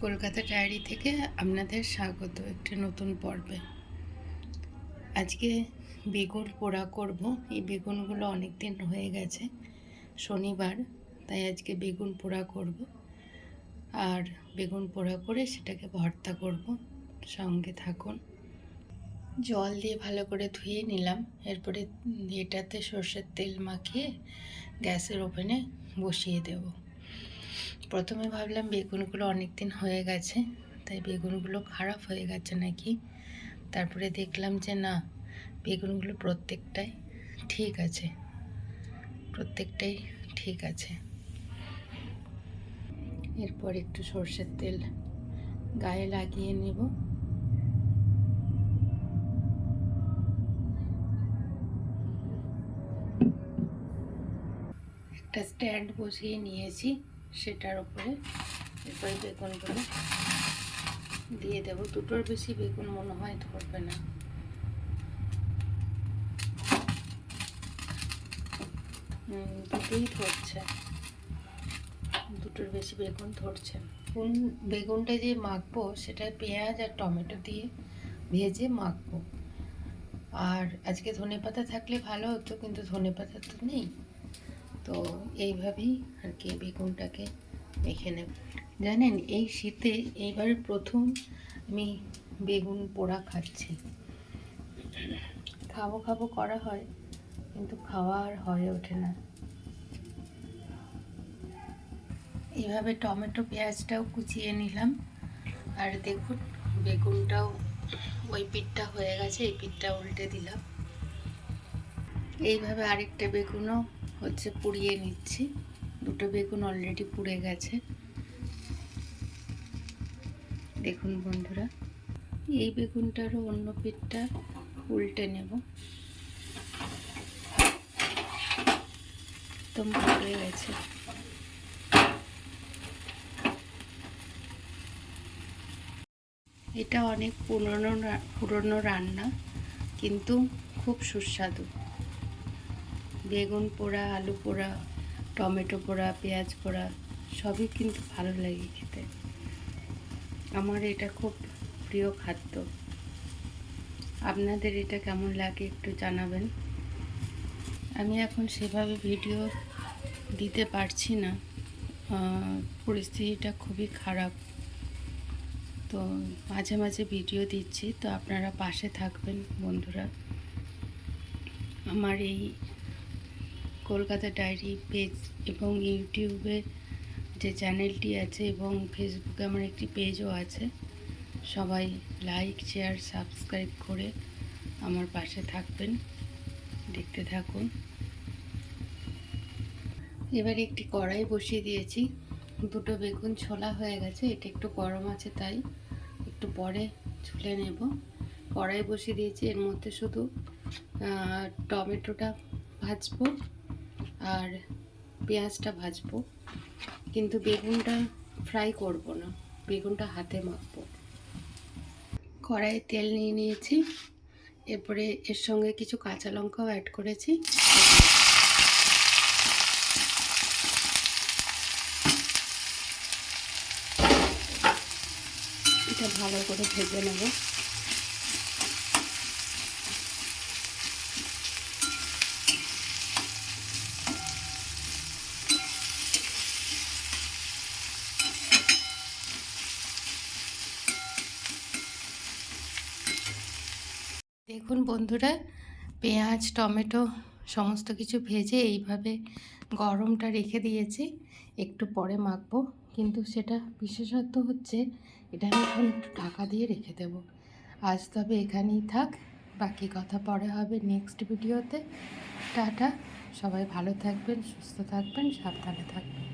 Kolkata diary থেকে আপনাদের স্বাগত একটি নতুন পর্বে। আজকে বেগুন পোড়া করব। এই বেগুনগুলো অনেক দিন হয়ে গেছে, শনিবার, তাই আজকে বেগুন পোড়া করব। আর বেগুন পোড়া করে সেটাকে ভর্তা করব। সঙ্গে থাকুন। জল দিয়ে ভালো করে ধুয়ে নিলাম। এরপরে এটাতে সর্ষের তেল মাখিয়ে গ্যাসের ওভেনে বসিয়ে দেবো। প্রথমে ভাবলাম বেগুনগুলো অনেক দিন হয়ে গেছে, তাই বেগুনগুলো খারাপ হয়ে গেছে নাকি? তারপরে দেখলাম যে না, বেগুনগুলো প্রত্যেকটাই ঠিক আছে, প্রত্যেকটাই ঠিক আছে। এরপর একটু সর্ষের তেল গায়ে লাগিয়ে নেব। একটা স্ট্যান্ড বসিয়ে নিয়েছি। সেটার উপরে এরপরে বেগুনগুলো দিয়ে দেবো। দুটোর বেশি বেগুন মনে হয় ধরবে না। দুটোই ধরছে। দুটোর বেশি বেগুন ধরছে। কোন বেগুনটা যে মাখবো, সেটা পেঁয়াজ আর টমেটো দিয়ে ভেজে মাখবো। আর আজকে ধনে পাতা থাকলে ভালো হতো, কিন্তু ধনে পাতা তো নেই। তো এইভাবেই আর কি বেগুনটাকে মেখে নেব। জানেন, এই শীতে এইবার প্রথম আমি বেগুন পোড়া খাচ্ছি। খাব খাব করা হয়, কিন্তু খাওয়া আর হয়ে ওঠে না। এইভাবে টমেটো পেঁয়াজটাও কুচিয়ে নিলাম। আর দেখুন, বেগুনটাও ওই পিঠটা হয়ে গেছে, এই পিঠটা উল্টে দিলাম। এইভাবে আরেকটা বেগুনও হচ্ছে পুড়িয়ে নিচ্ছি। দুটো বেগুন অলরেডি পুড়ে গেছে। দেখুন বন্ধুরা, এই বেগুনটারও অন্য পিঠটা উল্টে নেব। একদম পুড়ে গেছে। এটা অনেক পুরনো পুরনো রান্না, কিন্তু খুব সুস্বাদু। বেগুন পোড়া, আলু পোড়া, টমেটো পোড়া, পেঁয়াজ পোড়া, সবই কিন্তু ভালো লাগে খেতে। আমার এটা খুব প্রিয় খাদ্য। আপনাদের এটা কেমন লাগে একটু জানাবেন। আমি এখন সেভাবে ভিডিও দিতে পারছি না। পরিস্থিতিটা খুবই খারাপ। তো মাঝে মাঝে ভিডিও দিচ্ছি, তো আপনারা পাশে থাকবেন বন্ধুরা। আমার এই কলকাতা ডায়েরি পেজ এবং ইউটিউবে যে চ্যানেলটি আছে এবং ফেসবুকে আমার একটি পেজও আছে, সবাই লাইক, শেয়ার, সাবস্ক্রাইব করে আমার পাশে থাকবেন, দেখতে থাকুন। এবারে একটি কড়াই বসিয়ে দিয়েছি। দুটো বেগুন ছোলা হয়ে গেছে, এটা একটু গরম আছে তাই একটু পরে ছুলে নেব। কড়াই বসিয়ে দিয়েছি, এর মধ্যে শুধু টমেটোটা ভাজবো। আর পেঁয়াজটা ভাজবো। কিন্তু বেগুনটা ফ্রাই করব না, বেগুনটা হাতে মাখবো। কড়াইয়ে তেল নিয়ে নিয়েছি, এরপরে এর সঙ্গে কিছু কাঁচা লঙ্কাও অ্যাড করেছি। এটা ভালো করে ভেজে নেব। দেখুন বন্ধুরা, পেঁয়াজ, টমেটো সমস্ত কিছু ভেজে এইভাবে গরমটা রেখে দিয়েছি। একটু পরে মাখবো, কিন্তু সেটা বিশেষত্ব হচ্ছে এটা আমি এখন একটু ঢাকা দিয়ে রেখে দেব। আজ তবে এখানেই থাক, বাকি কথা পরে হবে নেক্সট ভিডিওতে। টাটা, সবাই ভালো থাকবেন, সুস্থ থাকবেন, সাবধানে থাকবেন।